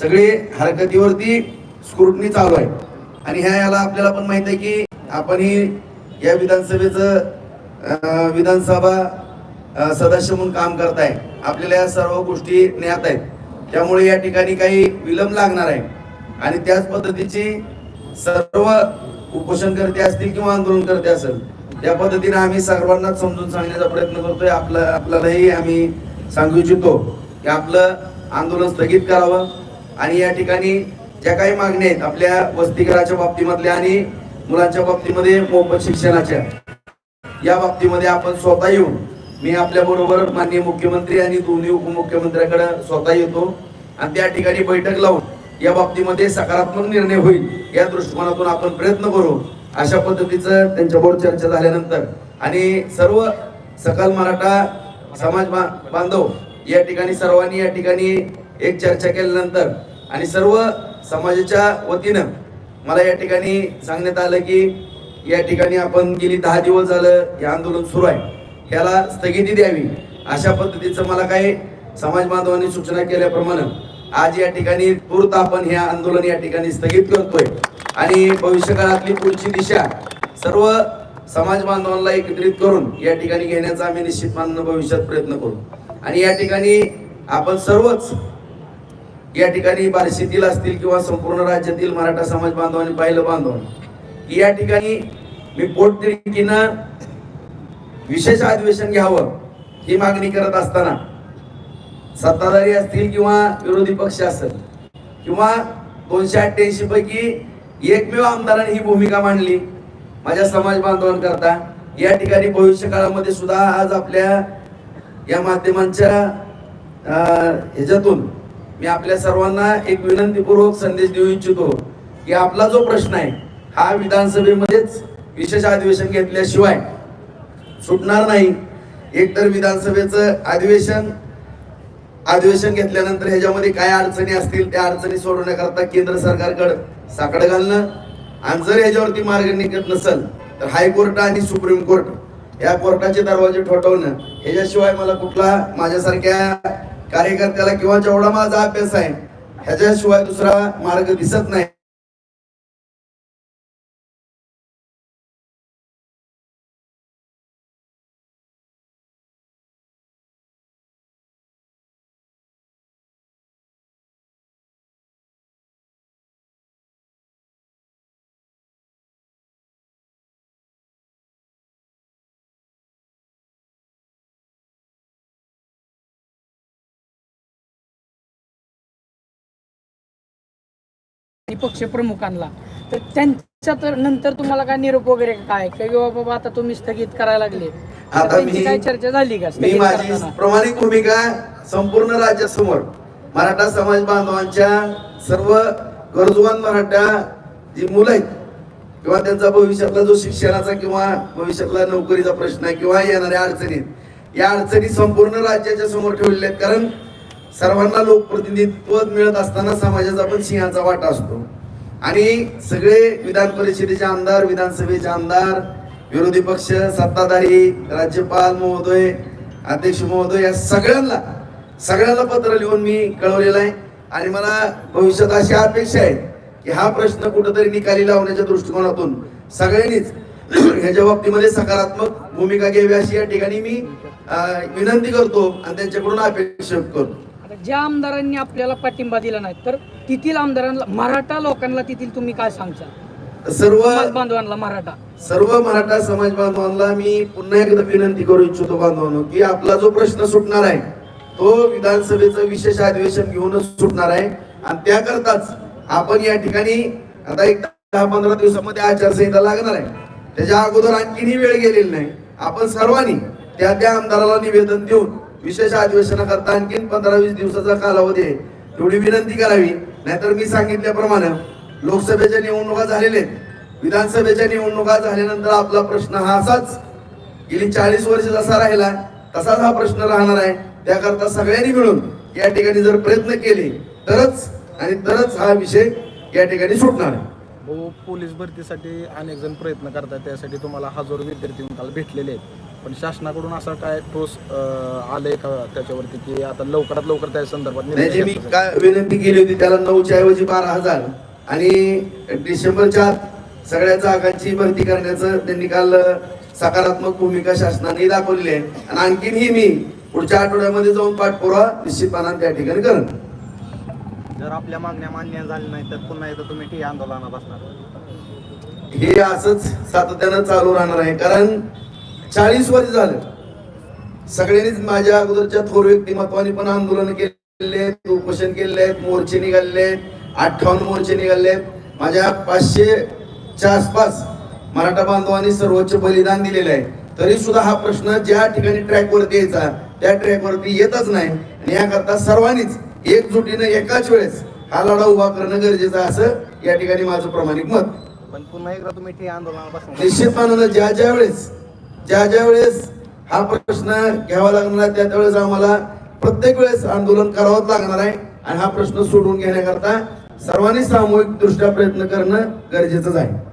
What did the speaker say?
सगळे हरकतीवरती स्क्रुटनी चालू आहे. आणि ह्या याला आपल्याला पण माहीत आहे की आपण ही या विधानसभेचं विधानसभा सदस्य म्हणून काम करताय. आपल्याला या सर्व गोष्टी ज्ञात आहेत. त्यामुळे या ठिकाणी काही विलंब लागणार आहे. आणि त्याच पद्धतीची सर्व उपोषणकर्ते असतील किंवा आंदोलनकर्ते असेल त्या पद्धतीने आम्ही सर्वांनाच समजून सांगण्याचा प्रयत्न करतोय. आपलं आपल्यालाही आम्ही सांगू इच्छितो की आपलं आंदोलन स्थगित करावं. आणि या ठिकाणी ज्या काही मागण्या आहेत आपल्या वस्तीघराच्या बाबतीमधल्या आणि मुलांच्या बाबतीमध्ये मोफत शिक्षणाच्या या बाबतीमध्ये आपण स्वतः येऊन मी आपल्या बरोबर माननीय मुख्यमंत्री आणि दोन्ही उपमुख्यमंत्र्यांकडे स्वतः येतो आणि त्या ठिकाणी बैठक लावून या बाबतीमध्ये सकारात्मक निर्णय होईल या दृष्टिकोनातून आपण प्रयत्न करू अशा पद्धतीचं त्यांच्याबरोबर चर्चा झाल्यानंतर. आणि सर्व सकल मराठा समाज बांधव या ठिकाणी सर्वांनी या ठिकाणी एक चर्चा केल्यानंतर आणि सर्व समाजाच्या वतीनं मला या ठिकाणी सांगण्यात आलं की या ठिकाणी आपण गेली दहा दिवस झालं हे आंदोलन सुरू आहे. याला स्थगिती द्यावी अशा पद्धतीचं मला काही समाज बांधवांनी सूचना केल्याप्रमाणे आज या ठिकाणी तूर्त आपण हे आंदोलन या ठिकाणी स्थगित करतोय. आणि भविष्यकाळातली पुढची दिशा सर्व समाज बांधवांना एकत्रित करून या ठिकाणी घेण्याचा आम्ही निश्चितपणानं भविष्यात प्रयत्न करू. आणि या ठिकाणी आपण सर्वच या ठिकाणी बार्शीतील असतील किंवा संपूर्ण राज्यातील मराठा समाज बांधवांनी पाहिलं बांधव या ठिकाणी मी पोटतिडकीनं विशेष अधिवेशन घ्यावं ही मागणी करत असताना सत्ताधारी असतील किंवा विरोधी पक्ष असेल किंवा दोनशे अठ्ठ्याऐंशी पैकी एकमेव आमदारांनी ही भूमिका मांडली माझ्या समाज बांधवांकरता या ठिकाणी भविष्य काळामध्ये सुद्धा आज आपल्या या माध्यमांच्या ह्याच्यातून मी आपल्या सर्वांना एक विनंतीपूर्वक संदेश देऊ इच्छितो की आपला जो प्रश्न आहे हा विधानसभेमध्येच विशेष अधिवेशन घेतल्याशिवाय सुटणार नाही. एकतर विधानसभेचं अधिवेशन अधिवेशन घेतल्यानंतर ह्याच्यामध्ये काय अडचणी असतील त्या अडचणी सोडवण्याकरता केंद्र सरकारकडं साकडं घालणं. आणि जर ह्याच्यावरती मार्ग निघत नसेल तर हायकोर्ट आणि सुप्रीम कोर्ट या कोर्टाचे दरवाजे ठोठवणं ह्याच्याशिवाय मला कुठला माझ्यासारख्या कार्यकर्त्याला किंवा जेवढा माझा अभ्यास आहे ह्याच्याशिवाय दुसरा मार्ग दिसत नाही. आणि पक्ष प्रमुखांना तर त्यांच्या तर नंतर तुम्हाला काय निरोप वगैरे काय? किंवा बाबा आता तुम्ही स्थगित करायला लागले. तर आता त्यांची मी- काय चर्चा झाली का? मी स्थगित माझी करताना? प्रमाणित भूमिका संपूर्ण राज्यासमोर मराठा समाज बांधवांच्या सर्व गरजूवान मराठा जी मुलं आहेत किंवा त्यांचा भविष्यातला जो शिक्षणाचा किंवा भविष्यातला नोकरीचा प्रश्न आहे किंवा येणाऱ्या अडचणीत या अडचणी संपूर्ण राज्याच्या समोर ठेवलेल्या आहेत. कारण सर्वांना लोकप्रतिनिधित्व मिळत असताना समाजाचा पण सिंहाचा वाटा असतो. आणि सगळे विधान परिषदेचे आमदार विधानसभेचे आमदार विरोधी पक्ष सत्ताधारी राज्यपाल महोदय अध्यक्ष महोदय या सगळ्यांना सगळ्यांना पत्र लिहून मी कळवलेलं आहे. आणि मला भविष्यात अशी अपेक्षा आहे की हा प्रश्न कुठंतरी निकाली लावण्याच्या दृष्टिकोनातून सगळ्यांनीच ह्याच्या बाबतीमध्ये सकारात्मक भूमिका घ्यावी अशी या ठिकाणी मी विनंती करतो आणि त्यांच्याकडून अपेक्षा करतो. ज्या आमदारांनी आपल्याला पाठिंबा दिला नाही तर तिथील आमदारांना मराठा लोकांना तिथील तुम्ही काय सांगता सर्व समाज बांधवांना मराठा. सर्व मराठा समाज बांधवांना मी पुन्हा एकदा विनंती करू इच्छितो बांधवांनो की आपला जो प्रश्न सुटणार आहे तो विधानसभेचं विशेष अधिवेशन घेऊनच सुटणार आहे. आणि त्याकरताच आपण या ठिकाणी आता एक दहा पंधरा दिवसामध्ये आचारसंहिता लागणार आहे. त्याच्या अगोदर आणखीनही वेळ गेलेली नाही. आपण सर्वांनी त्या त्या आमदाराला निवेदन देऊन विशेष अधिवेशनाकरता आणखीन पंधरा वीस दिवसाचा कालावधी आहे. एवढी विनंती करावी. नाहीतर मी सांगितल्याप्रमाणे लोकसभेच्या निवडणुका झालेल्या आहेत. विधानसभेच्या निवडणुका झाल्यानंतर आपला प्रश्न हा असाच गेली चाळीस वर्ष जसा राहिला तसाच हा प्रश्न राहणार आहे. त्याकरता सगळ्यांनी मिळून या ठिकाणी जर प्रयत्न केले तरच आणि तरच हा विषय या ठिकाणी सुटणार आहे. पोलीस भरतीसाठी अनेक जण प्रयत्न करतात त्यासाठी तुम्हाला हजारो विद्यार्थी काल भेटलेले आहेत. पण शासनाकडून असं काय ठोस आलंय का त्याच्यावरती की आता लवकरात लवकर त्या संदर्भात निर्णय नाही जे मी घेतला जाईल? काय विनंती केली होती त्याला नऊच्या ऐवजी बारा हजार आणि डिसेंबरच्या आत सगळ्या जागांची भरती करण्याचं त्यांनी काल अ, सकारात्मक भूमिका शासनाने दाखवलेली आहे. आणि आणखीनही मी पुढच्या आठवड्यामध्ये जाऊन पाठपुरावा निश्चितपणाने त्या ठिकाणी करेन. जर आपल्या मागण्या मान्य झाल्या नाही तर पुन्हा एकदा तुम्ही ठी आंदोलनात असणार हे असंच सातत्यानं चालू राहणार आहे. कारण चाळीस वर्ष झालं. सगळ्यांनीच माझ्या अगोदरच्या थोर व्यक्तिमत्वाने पण आंदोलन केलेले आहेत उपोषण केलेले आहेत मोर्चे आहेत अठ्ठावन्न मोर्चे निघाले आहेत. माझ्या पाचशेच्या आसपास मराठा बांधवांनी सर्वोच्च बलिदान दिलेलं आहे. तरी सुद्धा हा प्रश्न ज्या ठिकाणी ट्रॅकवरती यायचा त्या ट्रॅकवरती येतच नाही. आणि याकरता सर्वांनीच एकजुटीनं एकाच वेळेस हा लढा उभा करणं गरजेचं आहे असं या ठिकाणी माझं प्रामाणिक मत. पण पुन्हा एकदा तुम्ही निश्चितपणानं ज्या ज्या वेळेस ज्या ज्या वेळेस हा प्रश्न घ्यावा लागणार आहे त्या त्यावेळेस आम्हाला प्रत्येक वेळेस आंदोलन करावंच लागणार आहे आणि हा प्रश्न सोडवून घेण्याकरता सर्वांनी सामूहिक दृष्ट्या प्रयत्न करणं गरजेचंच आहे.